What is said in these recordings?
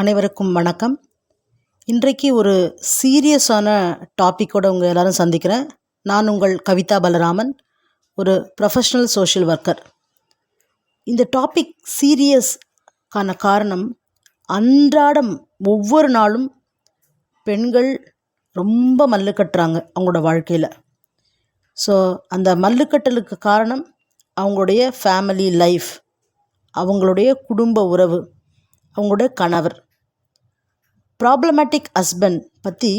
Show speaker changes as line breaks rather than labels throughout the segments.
அனைவருக்கும் வணக்கம். இன்றைக்கு ஒரு சீரியஸான டாப்பிக்கோடு உங்கள் எல்லோரும் சந்திக்கிறேன். நான் உங்கள் கவிதா பலராமன் ஒரு ப்ரொஃபஷ்னல் சோஷியல் ஒர்க்கர் இந்த டாபிக் சீரியஸ்க்கான காரணம் அன்றாடம் ஒவ்வொரு நாளும் பெண்கள் ரொம்ப மல்லு கட்டுறாங்க அவங்களோட வாழ்க்கையில். ஸோ அந்த மல்லுக்கட்டலுக்கு காரணம் அவங்களுடைய ஃபேமிலி லைஃப் அவங்களுடைய குடும்ப உறவு அவங்களுடைய கணவர். ப்ராப்ளமேட்டிக் ஹஸ்பண்ட் பற்றி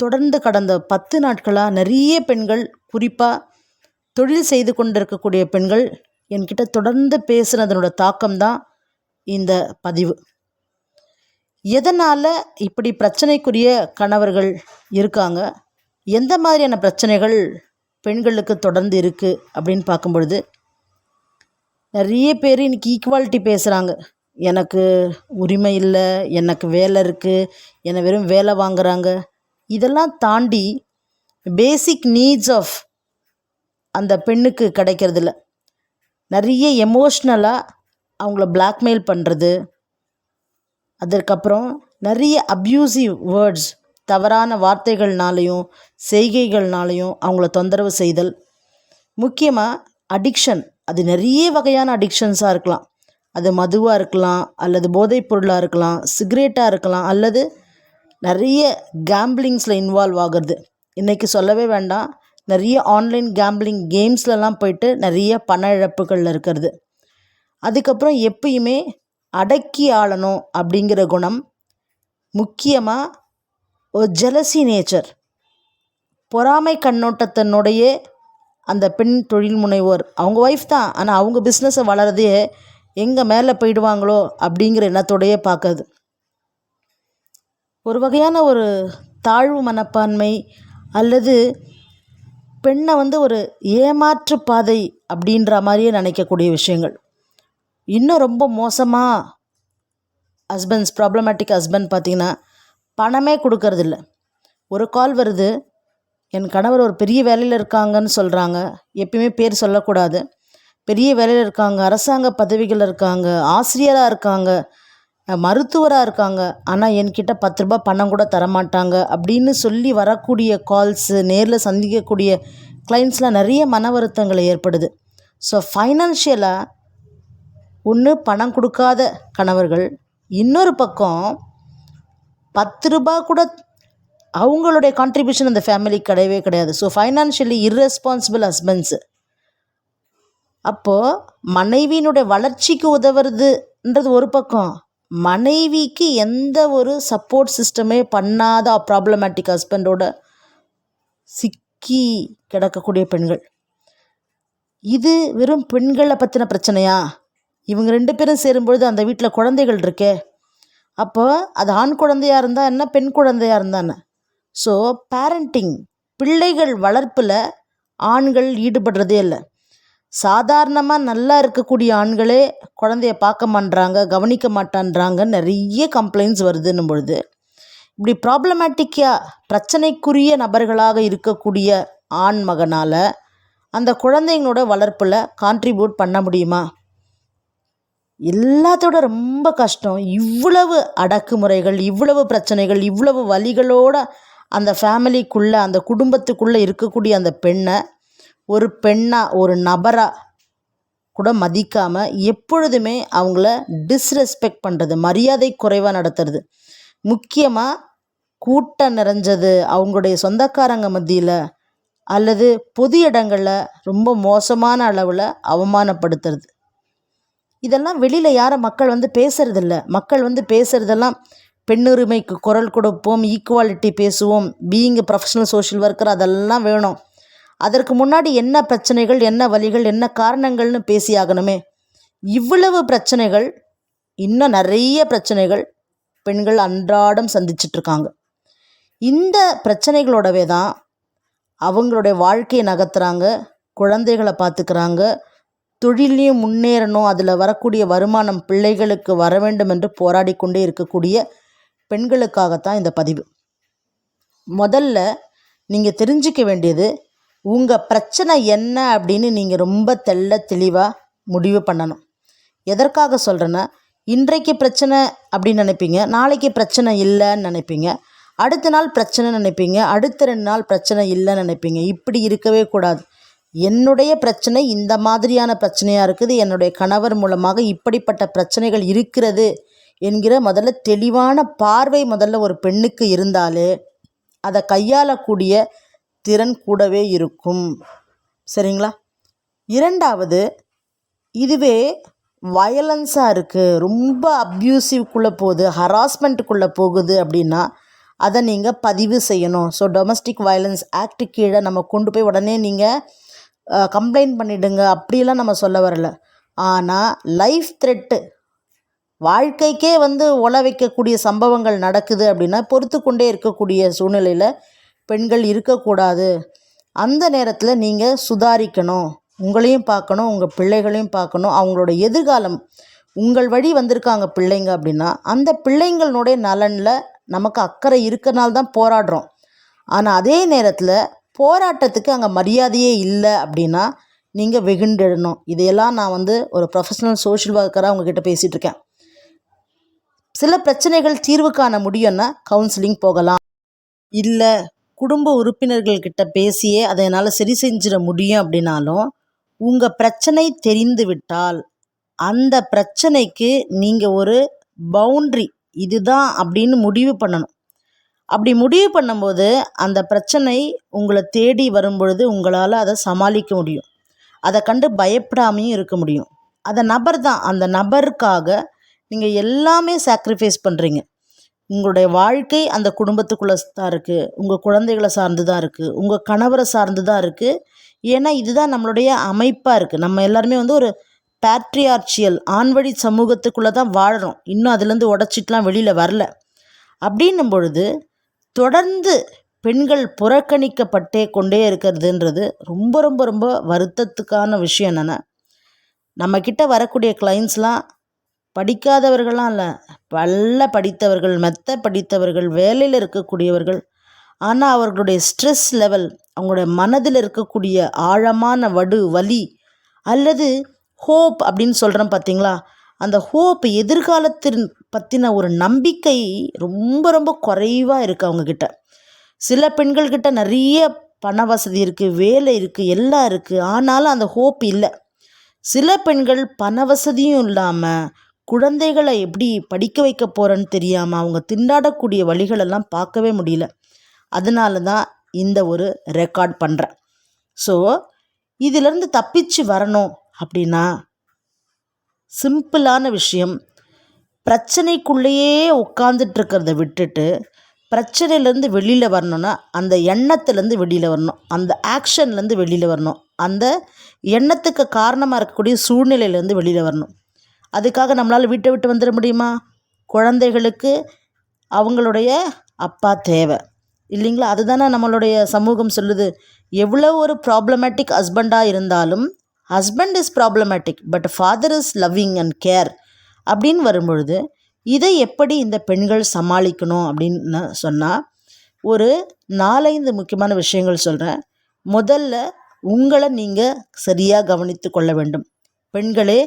தொடர்ந்து கடந்த பத்து நாட்களாக நிறைய பெண்கள் குறிப்பாக தொழில் செய்து கொண்டிருக்கக்கூடிய பெண்கள் என்கிட்ட தொடர்ந்து பேசுனதனோட தாக்கம் தான் இந்த பதிவு. எதனால் இப்படி பிரச்சனைக்குரிய கணவர்கள் இருக்காங்க? எந்த மாதிரியான பிரச்சனைகள் பெண்களுக்கு தொடர்ந்து இருக்குது அப்படின்னு பார்க்கும்பொழுது நிறைய பேர் இன்றைக்கி ஈக்குவாலிட்டி பேசுகிறாங்க எனக்கு உரிமை இல்லை எனக்கு வேலை இருக்குது என்னை வெறும் வேலை வாங்குறாங்க. இதெல்லாம் தாண்டி பேசிக் நீட்ஸ் ஆஃப் அந்த பெண்ணுக்கு கிடைக்கிறதில்ல. நிறைய எமோஷ்னலாக அவங்கள பிளாக்மெயில் பண்ணுறது அதற்கப்புறம் நிறைய அப்யூசிவ் வேர்ட்ஸ் தவறான வார்த்தைகள்னாலையும் செய்கைகள்னாலையும் அவங்கள தொந்தரவு செய்தல். முக்கியமாக அடிக்ஷன் அது நிறைய வகையான அடிக்ஷன்ஸாக இருக்கலாம். அது மதுவாக இருக்கலாம் அல்லது போதைப் பொருளாக இருக்கலாம் சிகரெட்டாக இருக்கலாம் அல்லது நிறைய கேம்பிளிங்ஸில் இன்வால்வ் ஆகிறது. இன்றைக்கி சொல்லவே வேண்டாம். நிறைய ஆன்லைன் கேம்பிளிங் கேம்ஸ்லலாம் போயிட்டு நிறைய பண இழப்புகளில் இருக்கிறது. அதுக்கப்புறம் எப்பயுமே அடக்கி ஆளணும் அப்படிங்கிற குணம் முக்கியமாக ஒரு ஜெலசி நேச்சர் பொறாமை கண்ணோட்டத்தினுடைய அந்த பெண் தொழில் முனைவோர் அவங்க ஒய்ஃப் தான். ஆனால் அவங்க பிஸ்னஸை வளரதே எங்கே மேலே போயிடுவாங்களோ அப்படிங்கிற எண்ணத்தோடையே பார்க்குது ஒரு வகையான ஒரு தாழ்வு மனப்பான்மை அல்லது பெண்ணை வந்து ஒரு ஏமாற்று பாதை அப்படின்ற மாதிரியே நினைக்கக்கூடிய விஷயங்கள். இன்னும் ரொம்ப மோசமாக ஹஸ்பண்ட்ஸ் ப்ராப்ளமேட்டிக் ஹஸ்பண்ட் பார்த்திங்கன்னா பணமே கொடுக்கறதில்ல. ஒரு கால் வருது என் கணவர் ஒரு பெரிய வேலையில் இருக்காங்கன்னு சொல்கிறாங்க எப்பயுமே பேர் சொல்லக்கூடாது. பெரிய வேலையில் இருக்காங்க அரசாங்க பதவிகள் இருக்காங்க ஆசிரியராக இருக்காங்க மருத்துவராக இருக்காங்க. ஆனால் என்கிட்ட பத்து ரூபா பணம் கூட தரமாட்டாங்க அப்படின்னு சொல்லி வரக்கூடிய கால்ஸு நேரில் சந்திக்கக்கூடிய கிளைண்ட்ஸ்லாம் நிறைய மன வருத்தங்கள் ஏற்படுது. ஸோ ஃபைனான்ஷியலாக ஒன்று பணம் கொடுக்காத கணவர்கள் இன்னொரு பக்கம் பத்து ரூபா கூட அவங்களுடைய கான்ட்ரிபியூஷன் அந்த ஃபேமிலிக்கு கிடையவே கிடையாது. ஸோ ஃபைனான்ஷியலி இர்ரெஸ்பான்சிபிள் ஹஸ்பண்ட்ஸு அப்போது மனைவியினுடைய வளர்ச்சிக்கு உதவுறதுன்றது ஒரு பக்கம். மனைவிக்கு எந்த ஒரு சப்போர்ட் சிஸ்டமே பண்ணாத ப்ராப்ளமேட்டிக் ஹஸ்பண்டோட சிக்கி கிடக்கக்கூடிய பெண்கள். இது வெறும் பெண்களை பற்றின பிரச்சனையா? இவங்க ரெண்டு பேரும் சேரும்பொழுது அந்த வீட்டில் குழந்தைகள் இருக்கே. அப்போ அது ஆண் குழந்தையாக இருந்தால் என்ன பெண் குழந்தையாக இருந்தான்னு ஸோ பேரண்டிங் பிள்ளைகள் வளர்ப்பில் ஆண்கள் ஈடுபடுறதே இல்லை. சாதாரணமாக நல்லா இருக்கக்கூடிய ஆண்களே குழந்தைய பார்க்க மாட்றாங்க கவனிக்க மாட்டான்றாங்க. நிறைய கம்ப்ளைண்ட்ஸ் வருதுன்னும் பொழுது. இப்படி ப்ராப்ளமேட்டிக்காக பிரச்சனைக்குரிய நபர்களாக இருக்கக்கூடிய ஆண் மகனால் அந்த குழந்தைங்களோட வளர்ப்பில் கான்ட்ரிபியூட் பண்ண முடியுமா? எல்லாத்தோட ரொம்ப கஷ்டம். இவ்வளவு அடக்குமுறைகள் இவ்வளவு பிரச்சனைகள் இவ்வளவு வழிகளோட அந்த ஃபேமிலிக்குள்ளே அந்த குடும்பத்துக்குள்ளே இருக்கக்கூடிய அந்த பெண்ணை ஒரு பெண்ணாக ஒரு நபராக கூட மதிக்காமல் எப்பொழுதுமே அவங்கள டிஸ்ரெஸ்பெக்ட் பண்ணுறது மரியாதை குறைவாக நடத்துறது. முக்கியமாக கூட்டம் நிறைஞ்சது அவங்களுடைய சொந்தக்காரங்க மத்தியில் அல்லது பொது இடங்களில் ரொம்ப மோசமான அளவில் அவமானப்படுத்துறது. இதெல்லாம் வெளியில் யாரும் மக்கள் வந்து பேசுறதில்ல. மக்கள் வந்து பேசுகிறதெல்லாம் பெண்ணுரிமைக்கு குரல் கொடுப்போம் ஈக்குவாலிட்டி பேசுவோம் பீயிங் ப்ரொஃபஷனல் சோஷியல் ஒர்க்கர் அதெல்லாம் வேணும். அதற்கு முன்னாடி என்ன பிரச்சனைகள் என்ன வழிகள் என்ன காரணங்கள்னு பேசியாகணுமே. இவ்வளவு பிரச்சனைகள் இன்னும் நிறைய பிரச்சனைகள் பெண்கள் அன்றாடம் சந்திச்சிட்ருக்காங்க. இந்த பிரச்சனைகளோடவே தான் அவங்களுடைய வாழ்க்கையை நகர்த்துறாங்க குழந்தைகளை பார்த்துக்கிறாங்க தொழிலையும் முன்னேறணும் அதில் வரக்கூடிய வருமானம் பிள்ளைகளுக்கு வர வேண்டும் என்று போராடி கொண்டே இருக்கக்கூடிய பெண்களுக்காகத்தான் இந்த பதிவு. முதல்ல நீங்கள் தெரிஞ்சிக்க வேண்டியது உங்கள் பிரச்சனை என்ன அப்படின்னு நீங்கள் ரொம்ப தெள்ள தெளிவாக முடிவு பண்ணணும். எதற்காக சொல்கிறேன்னா இன்றைக்கு பிரச்சனை அப்படின்னு நினைப்பீங்க நாளைக்கு பிரச்சனை இல்லைன்னு நினைப்பீங்க அடுத்த நாள் பிரச்சனை நினைப்பீங்க அடுத்த ரெண்டு நாள் பிரச்சனை இல்லைன்னு நினைப்பீங்க. இப்படி இருக்கவே கூடாது. என்னுடைய பிரச்சனை இந்த மாதிரியான பிரச்சனையாக இருக்குது என்னுடைய கணவர் மூலமாக இப்படிப்பட்ட பிரச்சனைகள் இருக்கிறது என்கிற முதல்ல தெளிவான பார்வை முதல்ல ஒரு பெண்ணுக்கு இருந்தாலே அதை கையாளக்கூடிய திறன் கூடவே இருக்கும். சரிங்களா? இரண்டாவது இதுவே வயலன்ஸாக இருக்குது ரொம்ப அப்யூசிவ்குள்ளே போகுது. ஹராஸ்மெண்ட்டுக்குள்ளே போகுது அப்படின்னா அதை நீங்கள் பதிவு செய்யணும். ஸோ டொமஸ்டிக் வயலன்ஸ் ஆக்ட் கீழே நம்ம கொண்டு போய் உடனே நீங்கள் கம்ப்ளைண்ட் பண்ணிவிடுங்க அப்படிலாம் நம்ம சொல்ல வரல. ஆனால் லைஃப் த்ரெட்டு வாழ்க்கைக்கே வந்து உழ வைக்கக்கூடிய சம்பவங்கள் நடக்குது அப்படின்னா பொறுத்து கொண்டே இருக்கக்கூடிய சூழ்நிலையில் பெண்கள் இருக்கக்கூடாது. அந்த நேரத்தில் நீங்கள் சுதாரிக்கணும். உங்களையும் பார்க்கணும் உங்கள் பிள்ளைகளையும் பார்க்கணும். அவங்களோட எதிர்காலம் உங்கள் வழி வந்திருக்காங்க பிள்ளைங்க அப்படின்னா அந்த பிள்ளைங்களுடைய நலனில் நமக்கு அக்கறை இருக்கனால தான் போராடுறோம். ஆனால் அதே நேரத்தில் போராட்டத்துக்கு அங்கே மரியாதையே இல்லை அப்படின்னா நீங்கள் வெகுண்டெழணும் இதையெல்லாம் நான் வந்து ஒரு ப்ரொஃபஷனல் சோஷியல் ஒர்க்கராக உங்ககிட்ட பேசிகிட்டு இருக்கேன். சில பிரச்சனைகள் தீர்வு காண முடியும்னா கவுன்சிலிங் போகலாம். இல்லை குடும்ப உறுப்பினர்கள்கிட்ட பேசியே அதை என்னால் சரி செஞ்சிட முடியும் அப்படின்னாலும் உங்கள் பிரச்சனை தெரிந்து விட்டால் அந்த பிரச்சனைக்கு நீங்கள் ஒரு பவுண்ட்ரி இதுதான் அப்படின்னு முடிவு பண்ணணும். அப்படி முடிவு பண்ணும்போது அந்த பிரச்சனை உங்களை தேடி வரும்பொழுது உங்களால் அதை சமாளிக்க முடியும். அதை கண்டு பயப்படாமையும் இருக்க முடியும். அந்த நபர் தான் அந்த நபருக்காக நீங்கள் எல்லாமே சாக்ரிஃபைஸ் பண்ணுறீங்க உங்களுடைய வாழ்க்கை அந்த குடும்பத்துக்குள்ளே தான் இருக்குது உங்கள் குழந்தைகளை சார்ந்து தான் இருக்குது உங்கள் கணவரை சார்ந்து தான் இருக்குது ஏன்னா இதுதான் நம்மளுடைய அமைப்பாக இருக்குது நம்ம எல்லாருமே வந்து ஒரு பேட்ரியார்ச்சியல் ஆண்வழி சமூகத்துக்குள்ளே தான் வாழறோம். இன்னும் அதுலேருந்து உடச்சிட்டுலாம் வெளியில் வரல. அப்படின்னும் பொழுது தொடர்ந்து பெண்கள் புறக்கணிக்கப்பட்டே கொண்டே இருக்கிறதுன்றது ரொம்ப ரொம்ப ரொம்ப வருத்தத்துக்கான விஷயம் என்னென்னா நம்மக்கிட்ட வரக்கூடிய கிளைண்ட்ஸ்லாம் படிக்காதவர்களாம் இல்லை. நல்ல படித்தவர்கள் மெத்த படித்தவர்கள் வேலையில் இருக்கக்கூடியவர்கள். ஆனால் அவர்களுடைய ஸ்ட்ரெஸ் லெவல் அவங்களுடைய மனதில் இருக்கக்கூடிய ஆழமான வடு வலி அல்லது ஹோப் அப்படின்னு சொல்கிறேன் பார்த்தீங்களா? அந்த ஹோப் எதிர்காலத்தின் பற்றின ஒரு நம்பிக்கை ரொம்ப ரொம்ப குறைவாக இருக்குது அவங்கக்கிட்ட சில பெண்கள்கிட்ட நிறைய பண வசதி இருக்குது வேலை இருக்குது எல்லாம் இருக்குது ஆனாலும் அந்த ஹோப் இல்லை. சில பெண்கள் பண வசதியும் இல்லாமல் குழந்தைகளை எப்படி படிக்க வைக்க போகிறேன்னு தெரியாமல் அவங்க திண்டாடக்கூடிய வழிகளெல்லாம் பார்க்கவே முடியல. அதனால தான் இந்த ஒரு ரெக்கார்ட் பண்ணுறேன் ஸோ இதிலிருந்து தப்பிச்சு வரணும் அப்படின்னா சிம்பிளான விஷயம். பிரச்சனைக்குள்ளேயே உட்காந்துட்ருக்கிறத விட்டுட்டு பிரச்சனையிலேருந்து வெளியில் வரணும்னா அந்த எண்ணத்துலேருந்து வெளியில் வரணும். அந்த ஆக்ஷன்லேருந்து வெளியில் வரணும். அந்த எண்ணத்துக்கு காரணமாக இருக்கக்கூடிய சூழ்நிலையிலேருந்து வெளியில் வரணும். அதுக்காக நம்மளால் வீட்டை விட்டு வந்துட முடியுமா? குழந்தைகளுக்கு அவங்களுடைய அப்பா தேவை. இல்லைங்களா? அதுதானே நம்மளுடைய சமூகம் சொல்லுது. எவ்வளோ ஒரு ப்ராப்ளமேட்டிக் ஹஸ்பண்டாக இருந்தாலும் husband is problematic but father is loving and care அப்படின்னு வரும்பொழுது இதை எப்படி இந்த பெண்கள் சமாளிக்கணும் அப்படின்னு சொன்னால் ஒரு நாலைந்து முக்கியமான விஷயங்கள் சொல்கிறேன் முதல்ல உங்களை நீங்கள் சரியாக கவனித்து கொள்ள வேண்டும். பெண்களே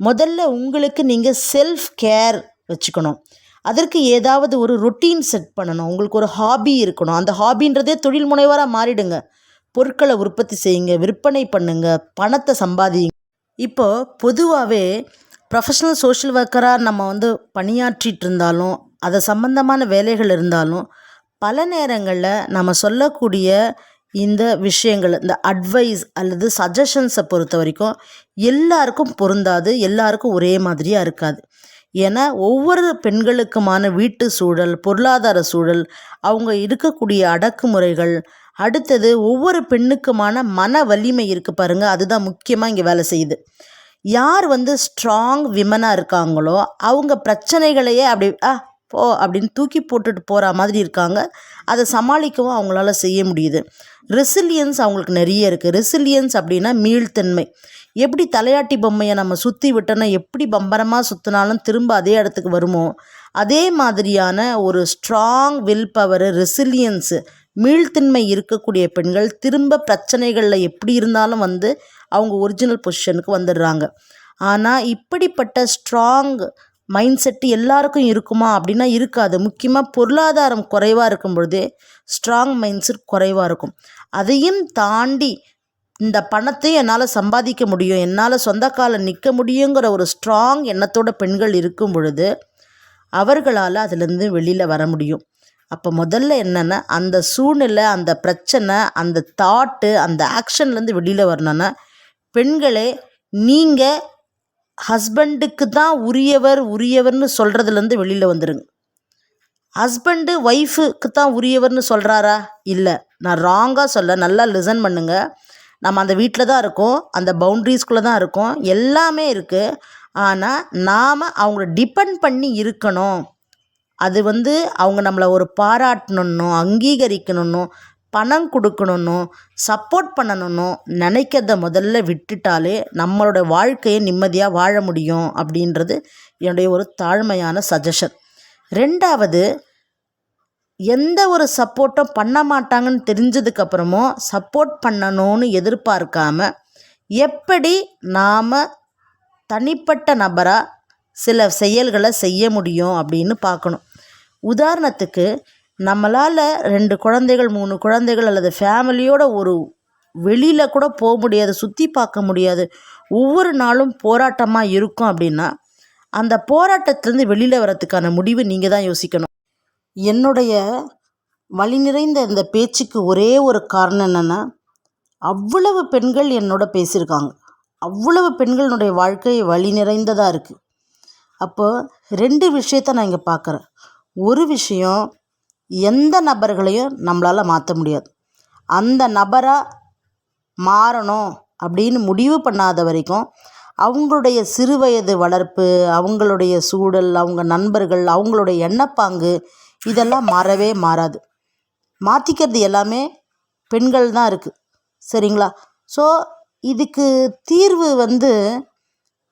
முதல்ல உங்களுக்கு நீங்கள் செல்ஃப் கேர் வச்சுக்கணும். அதற்கு ஏதாவது ஒரு ரொட்டீன் செட் பண்ணணும். உங்களுக்கு ஒரு ஹாபி இருக்கணும். அந்த ஹாபின்றதே தொழில் முனைவராக மாறிடுங்க. பொருட்களை உற்பத்தி செய்யுங்க விற்பனை பண்ணுங்க பணத்தை சம்பாதிங்க இப்போது பொதுவாகவே ப்ரொஃபஷ்னல் சோஷியல் ஒர்க்கராக நம்ம வந்து பணியாற்றிட்டு இருந்தாலும் அதை சம்பந்தமான வேலைகள் இருந்தாலும் பல நேரங்களில் நம்ம சொல்லக்கூடிய இந்த விஷயங்கள் இந்த அட்வைஸ் அல்லது சஜஷன்ஸை பொறுத்த வரைக்கும் எல்லாருக்கும் பொருந்தாது எல்லாருக்கும் ஒரே மாதிரியாக இருக்காது. ஏன்னா ஒவ்வொரு பெண்களுக்குமான வீட்டு சூழல் பொருளாதார சூழல் அவங்க இருக்கக்கூடிய அடக்குமுறைகள் அடுத்தது ஒவ்வொரு பெண்ணுக்குமான மன வலிமை இருக்குது பாருங்கள் அதுதான் முக்கியமாக இங்கே வேலை செய்யுது. யார் வந்து ஸ்ட்ராங் விமனாக இருக்காங்களோ அவங்க பிரச்சனைகளையே அப்படி ஆ போ அப்படின்னு தூக்கி போட்டுட்டு போகிற மாதிரி இருக்காங்க. அதை சமாளிக்கவும் அவங்களால செய்ய முடியுது. ரெசிலியன்ஸ் அவங்களுக்கு நிறைய இருக்குது ரெசிலியன்ஸ் அப்படின்னா மீள்தன்மை. எப்படி தலையாட்டி பொம்மையை நம்ம சுற்றி விட்டோன்னா எப்படி பம்பரமாக சுற்றினாலும் திரும்ப அதே இடத்துக்கு வருமோ அதே மாதிரியான ஒரு ஸ்ட்ராங் வில் பவரு ரெசிலியன்ஸு மீள்தன்மை இருக்கக்கூடிய பெண்கள் திரும்ப பிரச்சனைகளில் எப்படி இருந்தாலும் வந்து அவங்க ஒரிஜினல் பொசிஷனுக்கு வந்துடுறாங்க. ஆனால் இப்படிப்பட்ட ஸ்ட்ராங் மைண்ட் செட்டு எல்லாருக்கும் இருக்குமா? அப்படின்னா இருக்காது. முக்கியமாக பொருளாதாரம் குறைவாக இருக்கும் பொழுதே ஸ்ட்ராங் மைண்ட் செட் குறைவாக இருக்கும். அதையும் தாண்டி இந்த பணத்தையும் என்னால் சம்பாதிக்க முடியும் என்னால் சொந்த நிற்க முடியுங்கிற ஒரு ஸ்ட்ராங் எண்ணத்தோட பெண்கள் இருக்கும் பொழுது அவர்களால் அதுலேருந்து வெளியில் வர முடியும். அப்போ முதல்ல என்னென்னா அந்த சூழ்நிலை அந்த பிரச்சனை அந்த தாட்டு அந்த ஆக்ஷன்லேருந்து வெளியில் வரணுன்னா பெண்களே நீங்கள் ஹஸ்பண்டுக்கு தான் உரியவர் உரியவர்னு சொல்கிறதுலேருந்து வெளியில் வந்துடுங்க ஹஸ்பண்டு ஒய்ஃபுக்கு தான் உரியவர்னு சொல்கிறாரா இல்லை. நான் ராங்காக சொல்ல நல்லா லிசன் பண்ணுங்க. நம்ம அந்த வீட்டில் தான் இருக்கோம் அந்த பவுண்ட்ரிஸ்குள்ளே தான் இருக்கோம் எல்லாமே இருக்குது ஆனால் நாம் அவங்கள டிபெண்ட் பண்ணி இருக்கணும். அது வந்து அவங்க நம்மளை ஒரு பாராட்டணுன்னோ அங்கீகரிக்கணுன்னோ பணம் கொடுக்கணுன்னும் சப்போர்ட் பண்ணணுன்னும் நினைக்கிறத முதல்ல விட்டுட்டாலே நம்மளோட வாழ்க்கையை நிம்மதியாக வாழ முடியும் அப்படின்றது என்னுடைய ஒரு தாழ்மையான சஜஷன் ரெண்டாவது எந்த ஒரு சப்போர்ட்டும் பண்ண மாட்டாங்கன்னு தெரிஞ்சதுக்கப்புறமும் சப்போர்ட் பண்ணணும்னு எதிர்பார்க்காம எப்படி நாம் தனிப்பட்ட நபராக சில செயல்களை செய்ய முடியும் அப்படின்னு பார்க்கணும். உதாரணத்துக்கு நம்மளால் ரெண்டு குழந்தைகள் மூணு குழந்தைகள் அல்லது ஃபேமிலியோட ஒரு வெளியில் கூட போக முடியாது சுற்றி பார்க்க முடியாது. ஒவ்வொரு நாளும் போராட்டமாக இருக்கும் அப்படின்னா அந்த போராட்டத்திலேருந்து வெளியில் வரத்துக்கான முடிவு நீங்கள் தான் யோசிக்கணும். என்னுடைய வழி நிறைந்த இந்த பேச்சுக்கு ஒரே ஒரு காரணம் என்னென்னா அவ்வளவு பெண்கள் என்னோட பேசியிருக்காங்க. அவ்வளவு பெண்களினுடைய வாழ்க்கை வழி நிறைந்ததாக இருக்குது அப்போ ரெண்டு விஷயத்த நான் இங்கே பார்க்குறேன் ஒரு விஷயம் எந்த நபர்களையும் நம்மளால் மாற்ற முடியாது. அந்த நபராக மாறணும் அப்படின்னு முடிவு பண்ணாத வரைக்கும் அவங்களுடைய சிறுவயது வளர்ப்பு அவங்களுடைய சூழல் அவங்க நண்பர்கள் அவங்களுடைய எண்ணப்பாங்கு இதெல்லாம் மாறவே மாறாது. மாற்றிக்கிறது எல்லாமே பெண்கள் தான் இருக்குது சரிங்களா? ஸோ இதுக்கு தீர்வு வந்து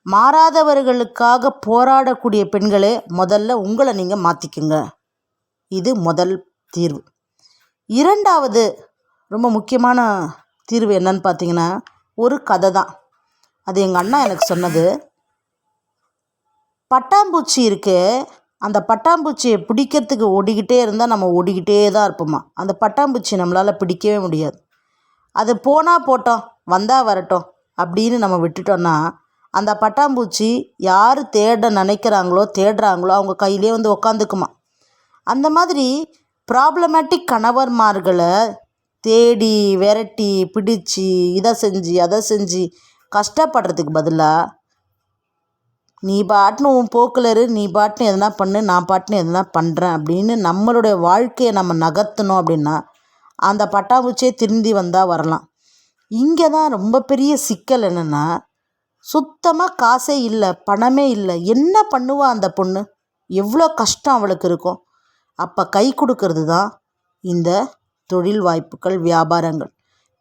மாறாதவர்களுக்காக போராடக்கூடிய பெண்களே முதல்ல உங்களை நீங்கள் மாற்றிக்குங்க இது முதல் தீர்வு. இரண்டாவது ரொம்ப முக்கியமான தீர்வு என்னன்னு பார்த்தீங்கன்னா ஒரு கதை தான். அது எங்கள் அண்ணா எனக்கு சொன்னது. பட்டாம்பூச்சி இருக்கு அந்த பட்டாம்பூச்சியை பிடிக்கிறதுக்கு ஓடிக்கிட்டே இருந்தால் நம்ம ஓடிக்கிட்டே தான் இருப்போமா? அந்த பட்டாம்பூச்சி நம்மளால் பிடிக்கவே முடியாது. அது போனால் போட்டோம் வந்தால் வரட்டும் அப்படின்னு நம்ம விட்டுட்டோன்னா அந்த பட்டாம்பூச்சி யார் தேட நினைக்கிறாங்களோ தேடுறாங்களோ அவங்க கையிலே வந்து உக்காந்துக்குமா? அந்த மாதிரி ப்ராப்ளமேட்டிக் கணவர்மார்களை தேடி விரட்டி பிடிச்சி இதை செஞ்சு அதை செஞ்சு கஷ்டப்படுறதுக்கு பதிலாக நீ பாட்டுன்னு உன் போக்கில் இரு நீ பாட்டுன்னு எதனா பண்ணு நான் பாட்டுன்னு எதனா பண்ணுறேன் அப்படின்னு நம்மளுடைய வாழ்க்கையை நம்ம நகர்த்தணும் அப்படின்னா அந்த பட்டாம்பூச்சியே திருந்தி வந்தால் வரலாம். இங்கே தான் ரொம்ப பெரிய சிக்கல் என்னென்னா சுத்தமாக காசே இல்லை பணமே இல்லை. என்ன பண்ணுவா அந்த பொண்ணு? எவ்வளோ கஷ்டம் அவளுக்கு இருக்கும். அப்போ கை கொடுக்கறது தான் இந்த தொழில் வாய்ப்புகள் வியாபாரங்கள்.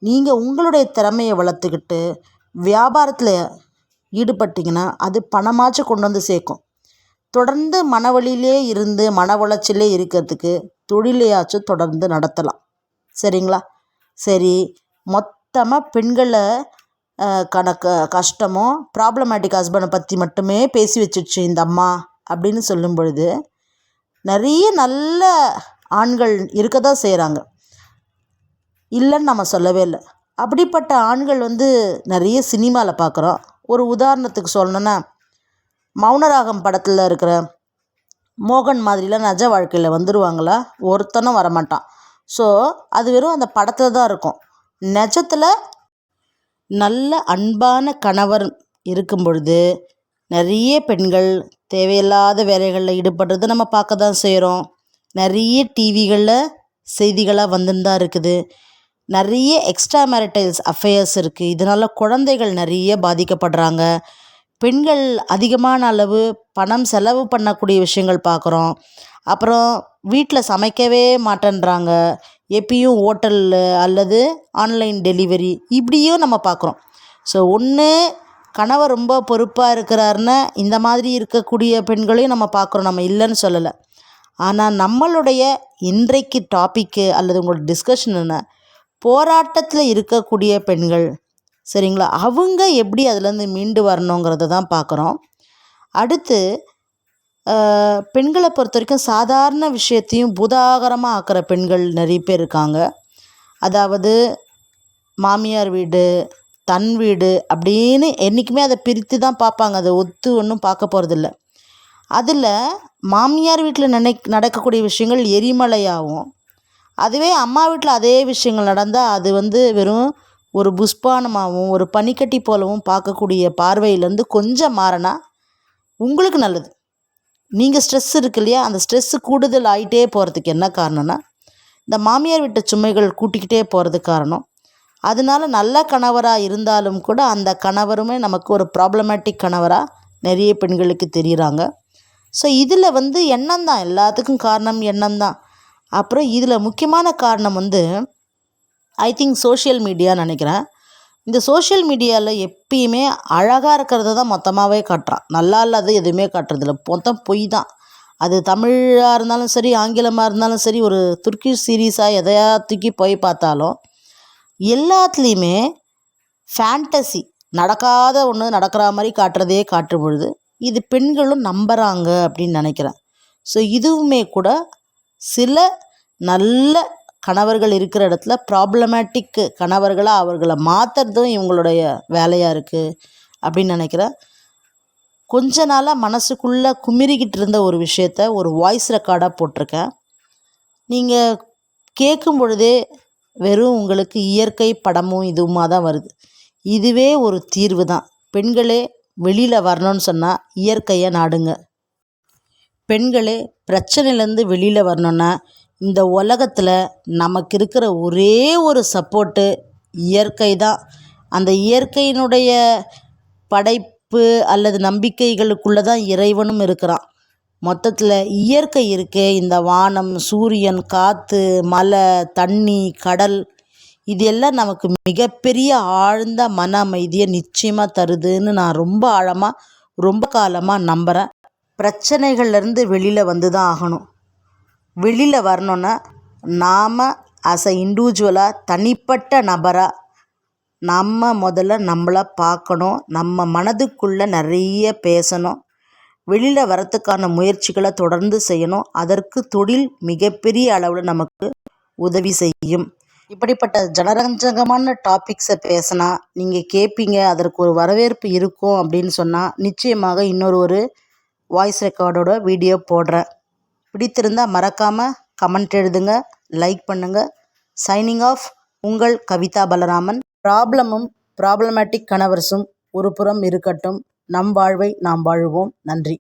நீங்கள் உங்களுடைய திறமையை வளர்த்துக்கிட்டு வியாபாரத்தில் ஈடுபட்டிங்கன்னா அது பணமாச்சும் கொண்டு வந்து சேர்க்கும். தொடர்ந்து மனவழியிலே இருந்து மன உளைச்சலே இருக்கிறதுக்கு தொழிலையாச்சும் தொடர்ந்து நடத்தலாம். சரிங்களா? சரி மொத்தமாக பெண்களை கணக்கு கஷ்டமோ ப்ராப்ளமேட்டிக் ஹஸ்பண்டை பற்றி மட்டுமே பேசி வச்சிடுச்சு இந்த அம்மா அப்படின்னு சொல்லும் பொழுது நிறைய நல்ல ஆண்கள் இருக்க தான் செய்கிறாங்க இல்லைன்னு நம்ம சொல்லவே இல்லை. அப்படிப்பட்ட ஆண்கள் வந்து நிறைய சினிமாவில் பார்க்குறோம் ஒரு உதாரணத்துக்கு சொல்லணுன்னா மௌனராகம் படத்தில் இருக்கிற மோகன் மாதிரிலாம் நஜ வாழ்க்கையில் வந்துடுவாங்களா ஒருத்தனும் வரமாட்டான். ஸோ அது வெறும் அந்த படத்தில் தான் இருக்கும். நிஜத்தில் நல்ல அன்பான கணவர் இருக்கும் பொழுது நிறைய பெண்கள் தேவையில்லாத வேலைகளில் ஈடுபடுறதை நம்ம பார்க்க தான் செய்கிறோம் நிறைய டிவிகளில் செய்திகளாக வந்துன்னு தான் இருக்குது. நிறைய எக்ஸ்ட்ரா மேரிட்டல்ஸ் அஃபேர்ஸ் இருக்குது இதனால் குழந்தைகள் நிறைய பாதிக்கப்படுறாங்க. பெண்கள் அதிகமான அளவு பணம் செலவு பண்ணக்கூடிய விஷயங்கள் பார்க்குறோம். அப்புறம் வீட்டில் சமைக்கவே மாட்டேன்றாங்க. எப்பயும் ஹோட்டலில் அல்லது ஆன்லைன் டெலிவரி இப்படியும் நம்ம பார்க்குறோம். ஸோ ஒன்று கணவர் ரொம்ப பொறுப்பாக இருக்கிறாருன்னு இந்த மாதிரி இருக்கக்கூடிய பெண்களையும் நம்ம பார்க்குறோம். நம்ம இல்லைன்னு சொல்லலை. ஆனால் நம்மளுடைய இன்றைக்கு டாப்பிக்கு அல்லது உங்களோட டிஸ்கஷன் என்ன போராட்டத்தில் இருக்கக்கூடிய பெண்கள் சரிங்களா? அவங்க எப்படி அதுலேருந்து மீண்டு வரணுங்கிறத தான் பார்க்குறோம். அடுத்து பெண்களை பொறுத்த வரைக்கும் சாதாரண விஷயத்தையும் பூதாகரமாக ஆக்கிற பெண்கள் நிறைய பேர் இருக்காங்க. அதாவது மாமியார் வீடு தன் வீடு அப்படின்னு என்றைக்குமே அதை பிரித்து தான் பார்ப்பாங்க. அதை ஒத்து ஒன்றும் பார்க்க போகிறதில்ல அதில் மாமியார் வீட்டில் நினை நடக்கக்கூடிய விஷயங்கள் எரிமலையாகவும் அதுவே அம்மா வீட்டில் அதே விஷயங்கள் நடந்தால் அது வந்து வெறும் ஒரு புஷ்பானமாகவும் ஒரு பனிக்கட்டி போலவும் பார்க்கக்கூடிய பார்வையிலேருந்து கொஞ்சம் மாறினா உங்களுக்கு நல்லது. நீங்கள் ஸ்ட்ரெஸ் இருக்கு இல்லையா? அந்த ஸ்ட்ரெஸ்ஸு கூடுதல் ஆகிட்டே போகிறதுக்கு என்ன காரணம்னா இந்த மாமியார் வீட்டை சுமைகள் கூட்டிக்கிட்டே போகிறதுக்கு காரணம் அதனால நல்ல கணவராக இருந்தாலும் கூட அந்த கணவருமே நமக்கு ஒரு ப்ராப்ளமேட்டிக் கணவராக நிறைய பெண்களுக்கு தெரிகிறாங்க ஸோ இதில் வந்து எண்ணம் தான் எல்லாத்துக்கும் காரணம் எண்ணம் தான் அப்புறம் இதில் முக்கியமான காரணம் வந்து ஐ திங்க் சோஷியல் மீடியா நினைக்கிறேன். இந்த சோஷியல் மீடியாவில் எப்பயுமே அழகாக இருக்கிறத தான் மொத்தமாகவே காட்டுறான். நல்லா இல்லாத எதுவுமே காட்டுறதில்ல. மொத்தம் பொய் தான் அது தமிழாக இருந்தாலும் சரி ஆங்கிலமாக இருந்தாலும் சரி ஒரு துர்க்கி சீரீஸாக எதையா தூக்கி போய் பார்த்தாலும் எல்லாத்துலேயுமே ஃபேண்டசி நடக்காத ஒன்று நடக்கிற மாதிரி காட்டுறதே காட்டும் பொழுது இது பெண்களும் நம்புகிறாங்க அப்படின்னு நினைக்கிறேன். ஸோ இதுவுமே கூட சில நல்ல கணவர்கள் இருக்கிற இடத்துல ப்ராப்ளமேட்டிக்கு கணவர்களாக அவர்களை மாற்றுறதும் இவங்களுடைய வேலையாக இருக்குது அப்படின்னு நினைக்கிறேன். கொஞ்ச நாளாக மனசுக்குள்ளே குமிரிக்கிட்டு இருந்த ஒரு விஷயத்த ஒரு வாய்ஸ் ரெக்கார்டாக போட்டிருக்கேன். நீங்கள் கேட்கும் பொழுதே வெறும் உங்களுக்கு இயற்கை படமும் இதுவுமா தான் வருது. இதுவே ஒரு தீர்வு தான் பெண்களே வெளியில் வரணும்னு சொன்னால் இயற்கையை நாடுங்க. பெண்களே பிரச்சனையிலேருந்து வெளியில் வரணுன்னா இந்த உலகத்தில் நமக்கு இருக்கிற ஒரே ஒரு சப்போர்ட்டு இயற்கை தான் அந்த இயற்கையினுடைய படைப்பு அல்லது நம்பிக்கைகளுக்குள்ளே தான் இறைவனும் இருக்கிறான். மொத்தத்தில் இயற்கை இருக்கே. இந்த வானம் சூரியன் காற்று மலை தண்ணி கடல் இது எல்லாம் நமக்கு மிகப்பெரிய ஆழ்ந்த மன அமைதியை நிச்சயமாக தருதுன்னு நான் ரொம்ப ஆழமாக ரொம்ப காலமாக நம்புகிறேன் பிரச்சனைகள்லேருந்து வெளியில் வந்து தான் ஆகணும். வெளியில் வரணுன்னா நாம் ஆஸ் அ இண்டிவிஜுவலாக தனிப்பட்ட நபராக நம்ம முதல்ல நம்மளை பார்க்கணும். நம்ம மனதுக்குள்ளே நிறைய பேசணும். வெளியில் வரத்துக்கான முயற்சிகளை தொடர்ந்து செய்யணும். அதற்கு தொழில் மிகப்பெரிய அளவில் நமக்கு உதவி செய்யும். இப்படிப்பட்ட ஜனரஞ்சகமான டாபிக்ஸை பேசினா நீங்கள் கேட்பீங்க அதற்கு ஒரு வரவேற்பு இருக்கும் அப்படின்னு சொன்னால் நிச்சயமாக இன்னொரு ஒரு வாய்ஸ் ரெக்கார்டோட வீடியோ போடுறேன். பிடித்திருந்தால் மறக்காமல் கமெண்ட் எழுதுங்க லைக் பண்ணுங்கள் சைனிங் ஆஃப் உங்கள் கவிதா பலராமன். ப்ராப்ளமும் ப்ராப்ளமேட்டிக் கணவர்ஸும் ஒரு புறம் இருக்கட்டும். நம் வாழ்வை நாம் வாழுவோம். நன்றி.